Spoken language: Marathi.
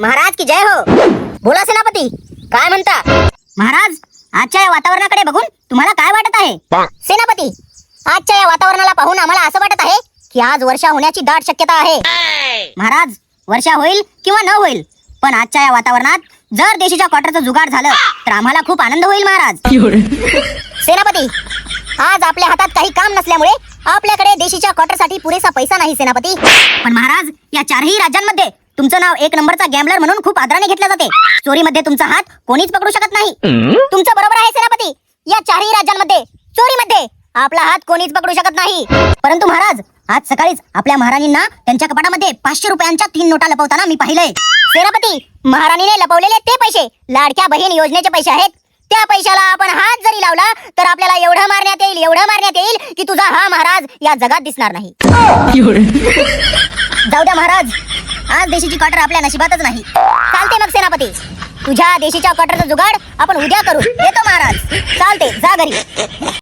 महाराज की जय हो. बोला सेनापती काय म्हणता? महाराज आजच्या या वातावरणाकडे बघून तुम्हाला काय वाटत आहे? सेनापती आजच्या या वातावरणाला पाहून आम्हाला असं वाटत आहे की आज वर्षा होण्याची दाट शक्यता आहे. महाराज वर्षा होईल किंवा न होईल पण आजच्या या वातावरणात जर देशीच्या क्वार्टरचं जुगाड झालं तर आम्हाला खूप आनंद होईल महाराज. सेनापती आज आपल्या हातात काही काम नसल्यामुळे आपल्याकडे देशीच्या क्वार्टरसाठी पुरेसा पैसा नाही सेनापती. पण महाराज या चारही राज्यांमध्ये तुमचं नाव एक नंबरचा गॅम्बलर म्हणून खूप आदराने घेतलं जाते. चोरीमध्ये तुमचा हात कोणीच पकडू शकत नाही. तुमचं बरोबर आहे सेनापती. या चारही राज्यांमध्ये चोरीमध्ये आपला हात कोणीच पकडू शकत नाही. परंतु महाराज आज सकाळीच आपल्या महाराणींना त्यांच्या कपाटामध्ये पाचशे रुपयांच्या तीन नोटा लपवताना मी पाहिलंय. सेनापती महाराणीने लपवलेले ते पैसे लाडक्या बहीण योजनेचे पैसे आहेत. त्या पैशाला आपण हात जरी लावला तर आपल्याला एवढं मारण्यात येईल एवढं मारण्यात येईल की तुझा हा महाराज या जगात दिसणार नाही. जाऊ द्या महाराज. आज देशीची क्वार्टर आपल्या नशिबातच नाही. चालते मग सेनापती. तुझ्या देशीच्या क्वार्टरचा जुगाड आपण उद्या करू. येतो महाराज. चालते जा घरी.